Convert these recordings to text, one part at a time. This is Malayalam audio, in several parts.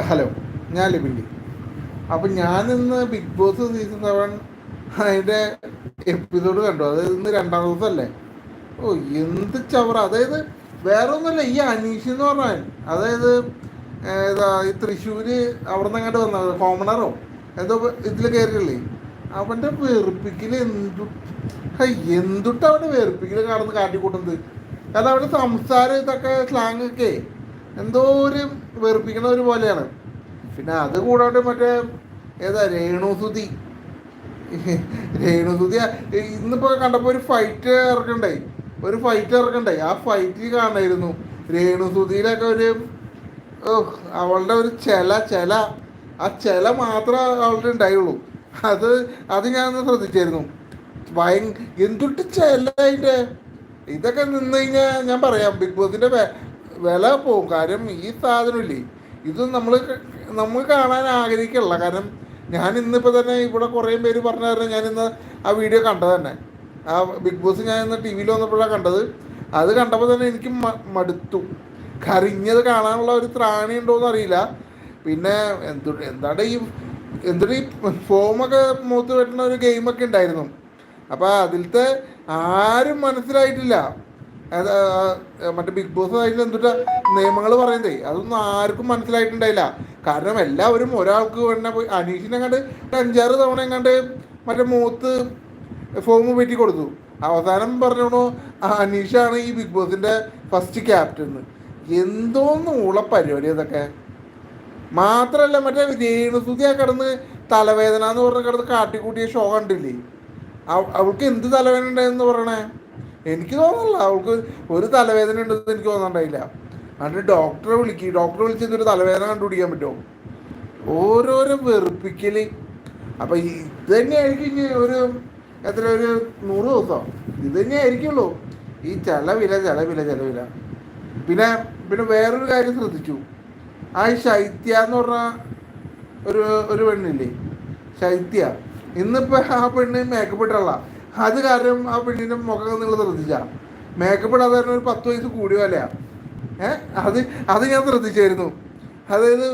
ഹലോ ഞാൻ ലിബിൻഡി അപ്പം ഞാൻ ഇന്ന് ബിഗ് ബോസ് സീസൺ സെവൻ അതിന്റെ എപ്പിസോഡ് കണ്ടു. അത് ഇന്ന് രണ്ടാം ദിവസമല്ലേ? ഓ എന്ത് ചവറ. അതായത് വേറെ ഒന്നുമല്ല ഈ അനീഷ് എന്ന് പറഞ്ഞാൽ അതായത് ഏതാ ഈ തൃശ്ശൂര് അവിടെ നിന്ന് അങ്ങോട്ട് വന്നത് കോമണറോ? എന്തോ ഇതിൽ കയറിയല്ലേ അവന്റെ വെറുപ്പിക്കൽ എന്തു ഹൈ, എന്തുട്ടാ അവന്റെ വെറുപ്പിക്കൽ കാണുന്നത് കാട്ടിക്കൂട്ടുന്നത്? കാരണം അവന്റെ സംസാരം ഇതൊക്കെ സ്ലാങ് ഒക്കെ. എന്തോ ഒരു വെറുപ്പിക്കണ ഒരു പോലെയാണ്. പിന്നെ അത് കൂടാണ്ട് മറ്റേ ഏതാ രേണുസുതി രേണുസുതി ഇന്നിപ്പോ കണ്ടപ്പോ ഒരു ഫൈറ്റ് ഇറക്കണ്ടേ? ഒരു ഫൈറ്റ് ഇറക്കണ്ടേ? ആ ഫൈറ്റ് കാണായിരുന്നു. രേണുസുതിയിലൊക്കെ ഒരു അവളുടെ ഒരു ചില ചില. ആ ചില മാത്രമേ അവളുടെ ഉണ്ടായുള്ളൂ. അത് അത് ഞാനൊന്ന് ശ്രദ്ധിച്ചായിരുന്നു. ഭയ എന്തുട്ട് ചില അതിന്റെ ഇതൊക്കെ നിന്ന് കഴിഞ്ഞാൽ ഞാൻ പറയാം. ബിഗ് ബോസിന്റെ വെ- വില പോകും കാര്യം ഈ സാധനമില്ലേ ഇത് നമ്മൾ നമ്മൾ കാണാൻ ആഗ്രഹിക്കല്ല കാരണം ഞാൻ ഇന്നിപ്പോൾ തന്നെ ഇവിടെ കുറേ പേര് പറഞ്ഞു തരണം ഞാൻ ഇന്ന് ആ വീഡിയോ കണ്ടത് തന്നെ. ആ ബിഗ് ബോസ് ഞാൻ ഇന്ന് ടി വിയിൽ വന്നപ്പോഴാണ് കണ്ടത്. അത് കണ്ടപ്പോൾ തന്നെ എനിക്ക് മടുത്തു. കറിഞ്ഞത് കാണാനുള്ള ഒരു ത്രാണി ഉണ്ടോയെന്ന് അറിയില്ല. പിന്നെ എന്തു എന്താണ് ഈ എന്തൊരു ഈ ഫോമൊക്കെ മൂത്ത് വെട്ടുന്ന ഒരു ഗെയിമൊക്കെ ഉണ്ടായിരുന്നു. അപ്പോൾ അതിലത്തെ ആരും മനസ്സിലായിട്ടില്ല. മറ്റേ ബിഗ് ബോസ് അതിൽ എന്തുട്ടാ നിയമങ്ങൾ പറയുന്നതേ അതൊന്നും ആർക്കും മനസ്സിലായിട്ടുണ്ടായില്ല. കാരണം എല്ലാവരും ഒരാൾക്ക് വേണ്ട പോയി അനീഷിനെ കണ്ട് അഞ്ചാറ് തവണ എങ്ങാണ്ട് മറ്റേ മൂത്ത് ഫോം പറ്റി കൊടുത്തു. അവസാനം പറഞ്ഞോണു അനീഷാണ് ഈ ബിഗ് ബോസിന്റെ ഫസ്റ്റ് ക്യാപ്റ്റൻ എന്തോന്ന് ഉള്ള പരിപാടി അതൊക്കെ മാത്രല്ല മറ്റേ രേണുസുതി ആ കിടന്ന് തലവേദന എന്ന് പറഞ്ഞ കിടന്ന് കാട്ടിക്കൂട്ടിയ ഷോ കണ്ടില്ലേ? അവൾക്ക് എന്ത് തലവേദന ഉണ്ടായെന്ന് പറയണേ? എനിക്ക് തോന്നുന്നില്ല. അവൾക്ക് ഒരു തലവേദന ഉണ്ടെന്ന് എനിക്ക് തോന്നുന്നുണ്ടായില്ല. എന്നിട്ട് ഡോക്ടറെ വിളിക്കും ഡോക്ടറെ വിളിച്ച് ഒരു തലവേദന കണ്ടുപിടിക്കാൻ പറ്റുമോ? ഓരോരോ വെറുപ്പിക്കൽ അപ്പം ഇത് തന്നെയായിരിക്കും ഒരു എത്ര ഒരു നൂറ് ദിവസം? ഇത് തന്നെയായിരിക്കുള്ളൂ. ഈ ചെലവില ചെലവില ചെലവില. പിന്നെ പിന്നെ വേറൊരു കാര്യം ശ്രദ്ധിച്ചു. ആ ശൈത്യ എന്ന് പറഞ്ഞ ഒരു ഒരു പെണ്ണില്ലേ? ശൈത്യ. ഇന്നിപ്പോൾ ആ പെണ്ണ് മേക്കപ്പ് ഇട്ടുള്ള അത് കാരണം ആ പെണ്ണിന്റെ മുഖം നിങ്ങൾ ശ്രദ്ധിച്ച. മേക്കപ്പ് ഇടാതെ തന്നെ ഒരു പത്ത് വയസ്സ് കൂടി പോലെയാ. ഏ? അത് അത് ഞാൻ ശ്രദ്ധിച്ചായിരുന്നു. അതായത്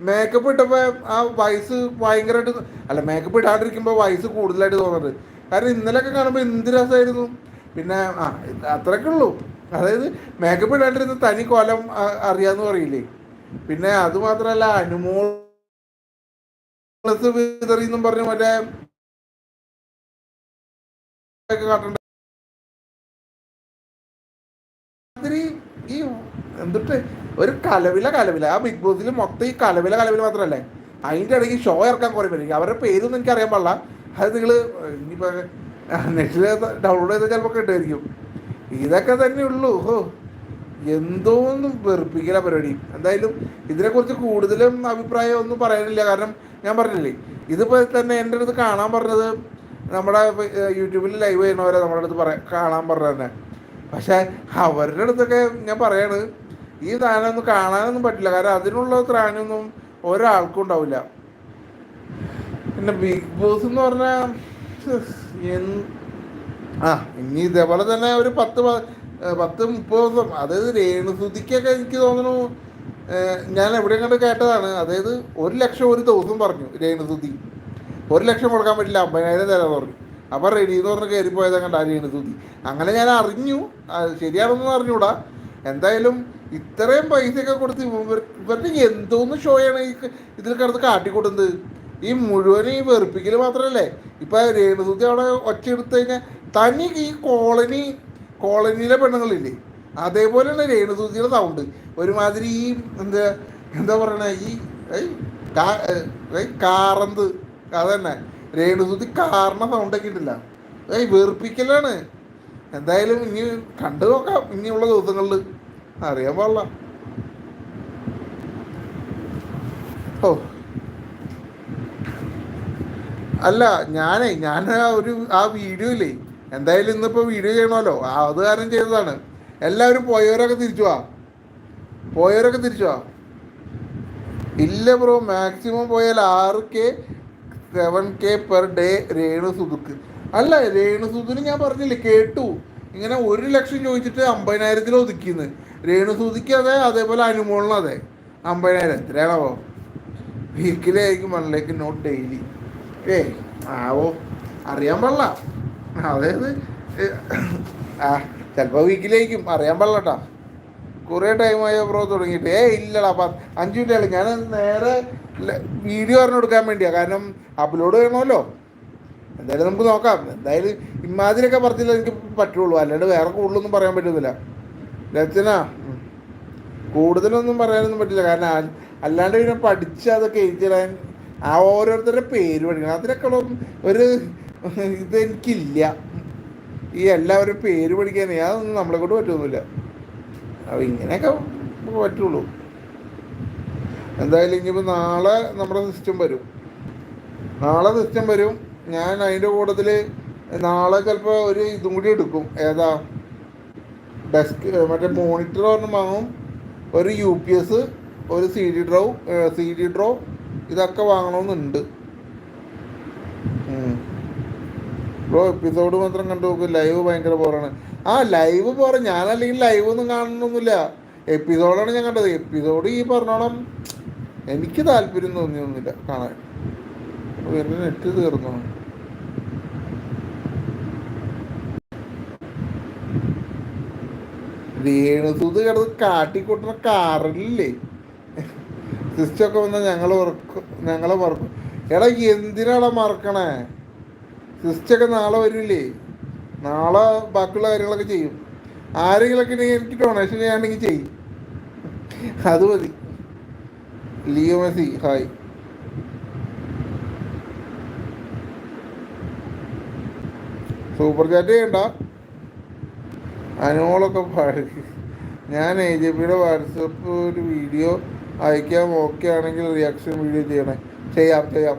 മേക്കപ്പ് ഇട്ടപ്പോൾ ആ വയസ്സ് ഭയങ്കരമായിട്ട് അല്ല മേക്കപ്പ് ഇടാണ്ടിരിക്കുമ്പോൾ വയസ്സ് കൂടുതലായിട്ട് തോന്നുന്നുണ്ട് കാരണം ഇന്നലെയൊക്കെ കാണുമ്പോൾ എന്ത് രസമായിരുന്നു പിന്നെ ആ അത്രയൊക്കെ ഉള്ളൂ. അതായത് മേക്കപ്പ് ഇടാണ്ടിരുന്ന തനി കൊലം അറിയാമെന്ന് പറയില്ലേ? പിന്നെ അത് മാത്രമല്ല അനുമോൾ വിതറിയെന്നും പറഞ്ഞു മറ്റേ കാട്ടണ്ട. എന്തിട്ട് ഒരു കലവില കലവില. ആ ബിഗ് ബോസിൽ മൊത്തം ഈ കലവില കലവില മാത്രമല്ലേ അതിന്റെ ഇടയ്ക്ക് ഷോ ഇറക്കാൻ കുറേ പേര്. അവരുടെ പേരൊന്നും എനിക്ക് അറിയാൻ പാടില്ല. അത് നിങ്ങൾ ഇനിയിപ്പോൾ നെറ്റിൽ ഡൗൺലോഡ് ചെയ്താൽ ചിലപ്പോൾ കിട്ടുമായിരിക്കും. ഇതൊക്കെ തന്നെ ഉള്ളൂ. എന്തോ എന്തോന്നും വെറുപ്പിക്കില്ല പരിപാടി. എന്തായാലും ഇതിനെക്കുറിച്ച് കൂടുതലും അഭിപ്രായം ഒന്നും പറയാനില്ല. കാരണം ഞാൻ പറഞ്ഞില്ലേ ഇതിപ്പോൾ തന്നെ എന്റെ അടുത്ത് കാണാൻ പറഞ്ഞത് നമ്മുടെ യൂട്യൂബിൽ ലൈവ് ചെയ്യുന്നവരെ നമ്മുടെ അടുത്ത് പറയാം കാണാൻ പറഞ്ഞു തന്നെ. പക്ഷേ അവരുടെ അടുത്തൊക്കെ ഞാൻ പറയാണ് ഈ സാധനമൊന്നും കാണാനൊന്നും പറ്റില്ല. കാരണം അതിനുള്ള ത്രാണൊന്നും ഒരാൾക്കും ഉണ്ടാവില്ല. പിന്നെ ബിഗ് ബോസ് എന്ന് പറഞ്ഞാൽ ആ ഇനി ഇതേപോലെ തന്നെ ഒരു പത്ത് പത്ത് മുപ്പത് ദിവസം. അതായത് രേണുസുതിക്കൊക്കെ എനിക്ക് തോന്നുന്നു ഞാൻ എവിടെ കണ്ട് കേട്ടതാണ്. അതായത് ഒരു ലക്ഷം ഒരു ദിവസം പറഞ്ഞു രേണുസുതി. ഒരു ലക്ഷം കൊടുക്കാൻ പറ്റില്ല അമ്പതിനായിരം തരാൻ പറഞ്ഞു. അപ്പം റെഡി എന്ന് പറഞ്ഞ് കയറിപ്പോയത് ആരെയാണ് രേണുസുതി അങ്ങനെ ഞാൻ അറിഞ്ഞു. ശരിയാണെന്ന് അറിഞ്ഞൂടാ. എന്തായാലും ഇത്രയും പൈസയൊക്കെ കൊടുത്ത് ഇവർക്ക് എന്തോന്ന് ഷോയാണ് ഈ ഇതിൽ കിടന്ന് കാട്ടിക്കൂട്ടുന്നത്? ഈ മുഴുവൻ ഈ വെറുപ്പിക്കൽ മാത്രമല്ലേ ഇപ്പം രേണുസുതി അവിടെ ഒച്ച എടുത്തു കഴിഞ്ഞാൽ തനി ഈ കോളനി കോളനിയിലെ പെണ്ണുങ്ങളില്ലേ? അതേപോലെയാണ് രേണുസുതിയുടെ സൗണ്ട് ഒരുമാതിരി ഈ എന്താ എന്താ പറയണ? ഈ കാറന്ത്. അതന്നെ. രേണുസുതി കാരണം സൗണ്ടൊക്കെ ഇട്ടില്ല ഏയ് വേർപ്പിക്കലാണ് എന്തായാലും ഇനി കണ്ടു നോക്കാം ഇനിയുള്ള ദിവസങ്ങളിൽ. അറിയാൻ പാടില്ല. ഓ. അല്ല ഞാനേ ഞാൻ ആ ഒരു ആ വീഡിയോ ഇല്ലേ എന്തായാലും ഇന്നിപ്പോൾ വീഡിയോ ചെയ്യണമല്ലോ. അത് കാരണം ചെയ്തതാണ്. എല്ലാവരും പോയവരൊക്കെ തിരിച്ചു വാ. പോയവരൊക്കെ തിരിച്ചു വാ. ഇല്ല ബ്രോ മാക്സിമം പോയാൽ ആറ് K seven K per day Renu സുതുക്ക് അല്ല രേണു സുതുന് ഞാൻ പറഞ്ഞില്ലേ കേട്ടു. ഇങ്ങനെ ഒരു ലക്ഷം ചോദിച്ചിട്ട് അമ്പതിനായിരത്തിൽ ഒതുക്കിന്ന്. രേണു സുതിക്ക് അതെ അതേപോലെ അനുമോളിനും അതെ. അമ്പതിനായിരം എത്രയാണോ വീക്കിലായിരിക്കും വൺ ലേക്ക് നോട്ട് ഡെയിലി ഏ ആവോ? അറിയാൻ പാടില്ല. അതായത് ആ ചിലപ്പോൾ വീക്കിലേക്കും അറിയാൻ പാടില്ല കേട്ടാ കുറേ ടൈമായി ബ്രോ തുടങ്ങിയിട്ട്. ഏ ഇല്ലടാ അഞ്ച് മിനിറ്റ് ഞാൻ നേരെ വീഡിയോ പറഞ്ഞു കൊടുക്കാൻ വേണ്ടിയാ. കാരണം അപ്ലോഡ് ചെയ്യണമല്ലോ എന്തായാലും നമുക്ക് നോക്കാം. എന്തായാലും ഇമാതിരിയൊക്കെ പറഞ്ഞില്ല എനിക്ക് പറ്റുള്ളൂ. അല്ലാണ്ട് വേറെ കൂടുതലൊന്നും പറയാൻ പറ്റുന്നില്ല ഉം. കൂടുതലൊന്നും പറയാനൊന്നും പറ്റില്ല. കാരണം അല്ലാണ്ട് പിന്നെ പഠിച്ച് അതൊക്കെ എഴുതിയിടാൻ ആ ഓരോരുത്തരുടെ പേര് പഠിക്കണം. അതിനൊക്കെ ഒരു ഇത് എനിക്കില്ല. ഈ എല്ലാവരും പേര് പഠിക്കാനേ അതൊന്നും നമ്മളെ കൊണ്ട് പറ്റുന്നില്ല അപ്പോൾ ഇങ്ങനെയൊക്കെ പറ്റുള്ളൂ. എന്തായാലും ഇനിയിപ്പോൾ നാളെ നമ്മുടെ സിസ്റ്റം വരും. നാളെ സിസ്റ്റം വരും. ഞാൻ അതിന്റെ കൂട്ടത്തിൽ നാളെ ചിലപ്പോൾ ഒരു ഇതും കൂടി എടുക്കും. ഏതാ? ഡെസ്ക് മറ്റേ മോണിറ്റർ ഒരെണ്ണം വാങ്ങും. ഒരു യു പി എസ് ഒരു C D draw C D draw ഇതൊക്കെ വാങ്ങണമെന്നുണ്ട് ബ്രോ എപ്പിസോഡ് മാത്രം കണ്ടു നോക്കും. ലൈവ് ഭയങ്കര ബോറാണ് ആ ലൈവ് പോറ ഞാനല്ലെങ്കിൽ ലൈവ് ഒന്നും കാണണമെന്നില്ല എപ്പിസോഡാണ് ഞാൻ കണ്ടത്. എപ്പിസോഡ് ഈ പറഞ്ഞോണം എനിക്ക് താല്പര്യം തോന്നിയൊന്നുമില്ല. കാണാൻ. വേറെ എന്റെ നെറ്റ് തീർന്നു? രേണുസൂത് കിടന്ന് കാട്ടിക്കൂട്ടുന്ന കാറില്ലേ സിസ്റ്റൊക്കെ വന്നാൽ ഞങ്ങൾ മറക്കും ഞങ്ങളെ മറക്കും എടാ എന്തിനാടാ മറക്കണേ? സിസ്റ്റൊക്കെ നാളെ വരില്ലേ നാളെ ബാക്കിയുള്ള കാര്യങ്ങളൊക്കെ ചെയ്യും. ആരെങ്കിലൊക്കെ എനിക്ക് ഡൊണേഷൻ ചെയ്യാണെങ്കിൽ ചെയ്യും. അത് മതി. Leo Messi hi. Super chat ചെയ്യണ്ട. അനുമോളൊക്കെ പാടി. ഞാൻ എ ജെ പിയുടെ വാട്സപ്പ് ഒരു വീഡിയോ അയക്കാം ഓക്കെ ആണെങ്കിൽ റിയാക്ഷൻ വീഡിയോ ചെയ്യണേ. ചെയ്യാം ചെയ്യാം.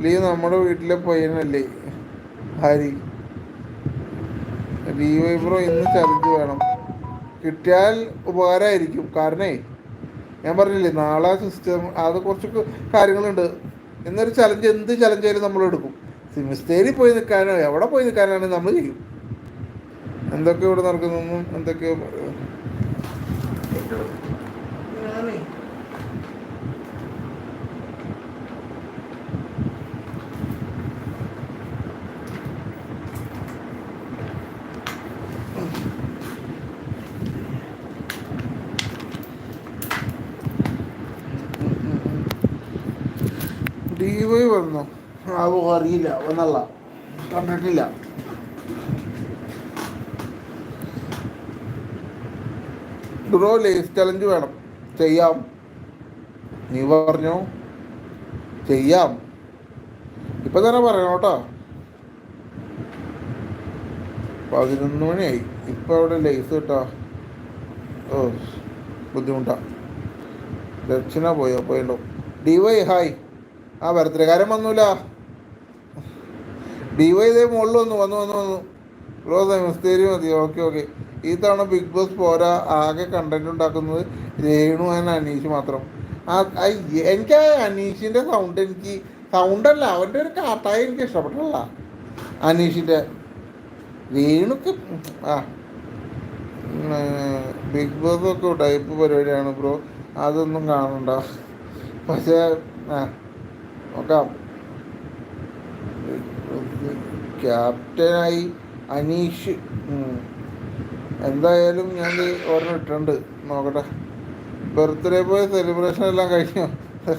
ലീവ് നമ്മുടെ വീട്ടിലെ പയ്യനല്ലേ? ഹരി. ലീവ് ബ്രോ ഇന്ന് ചലഞ്ച് വേണം. കിട്ടിയാൽ ഉപകാരമായിരിക്കും. കാരണേ ഞാൻ പറഞ്ഞില്ലേ നാളെ സിസ്റ്റം അത് കുറച്ച് കാര്യങ്ങളുണ്ട്. എന്നൊരു ചലഞ്ച് എന്ത് ചലഞ്ചായാലും നമ്മൾ എടുക്കും. സിമിസ്തേരി പോയി നിൽക്കാനോ എവിടെ പോയി നിൽക്കാനാണെങ്കിൽ നമ്മൾ ചെയ്യും. എന്തൊക്കെ ഇവിടെ നടക്കുന്നതെന്നും എന്തൊക്കെയോ ഞാനേ ഡി വൈ വന്നു. അത് അറിയില്ല. വന്നല്ല. കണ്ടിട്ടില്ല ബ്രോ ലൈഫ് ചലഞ്ച് വേണം. ചെയ്യാം. നീ പറഞ്ഞു. ചെയ്യാം. ഇപ്പൊ തന്നെ പറയണം കേട്ടോ. പതിനൊന്ന് മണിയായി. ഇപ്പൊ അവിടെ ലൈഫ് കിട്ടാ. ഓ ബുദ്ധിമുട്ടാ. ദക്ഷിണ പോയോ? പോയല്ലോ ഡി വൈ ഹായ് ആ ബർത്ത്ഡേക്കാരൻ വന്നൂല. ഡി വൈ ഇതേ മുകളിൽ വന്നു വന്നു വന്നു വന്നു. ബ്രോ നമസ്തേരി മതി. ഓക്കെ ഓക്കെ ഈ തവണ ബിഗ് ബോസ് പോരാ. ആകെ കണ്ടന്റ് ഉണ്ടാക്കുന്നത് രേണു ആൻഡ് അനീഷ് മാത്രം. ആ, എനിക്ക് ആ അനീഷിന്റെ സൗണ്ട് എനിക്ക് സൗണ്ടല്ല അവന്റെ ഒരു കാട്ടായ എനിക്ക് ഇഷ്ടപ്പെട്ടല്ല അനീഷിന്റെ രേണുക്ക് ആ. ബിഗ് ബോസ് ഒക്കെ ടൈപ്പ് പരിപാടിയാണ് ബ്രോ അതൊന്നും കാണണ്ട. പക്ഷേ ആ. നോക്കാം. ക്യാപ്റ്റനായി അനീഷ് എന്തായാലും ഞാൻ ഒരെണ്ണം ഇട്ടുണ്ട് നോക്കട്ടെ. ബർത്ത്ഡേ പോയ സെലിബ്രേഷൻ എല്ലാം കഴിഞ്ഞോ ആ,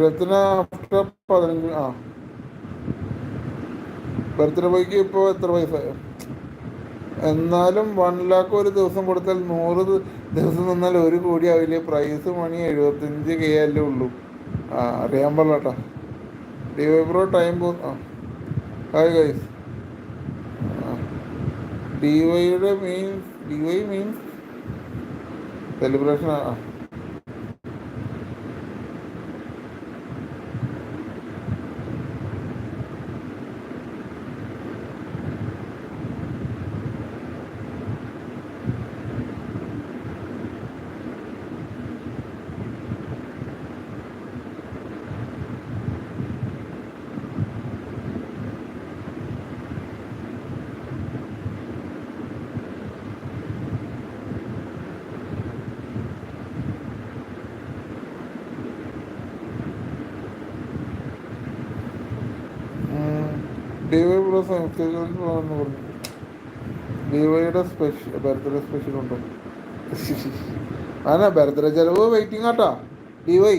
രത്ന ആഫ്റ്റർ പതിനഞ്ച് ആ. ബർത്ത്ഡേ ഇപ്പോൾ എത്ര പൈസ എന്നാലും വൺ ലാക്ക് ഒരു ദിവസം കൊടുത്താൽ നൂറ് ദിവസം നിന്നാൽ ഒരു കോടി ആവില്ല? പ്രൈസ് മണി എഴുപത്തഞ്ച് കെ അല്ലേ ഉള്ളൂ. ആ അറിയാൻ പാടില്ല കേട്ടോ ഡിവൈബ്രോ ടൈം പോ ആ. ഹായ് ഗൈസ് ഡിവൈയുടെ മീൻസ് ഡിവൈ മീൻസ് സെലിബ്രേഷൻ ആ. ഡിവൈ ബ്രോ സംസ്കൃതത്തിൽ പറഞ്ഞു. പറഞ്ഞു ഡിവൈയുടെ സ്പെഷ്യൽ ബർത്ത്ഡേ സ്പെഷ്യൽ ഉണ്ടോ? അതെ ബർത്ത്ഡേ ചെലവ് വെയിറ്റിംഗ് ആട്ടാ. ഡിവൈ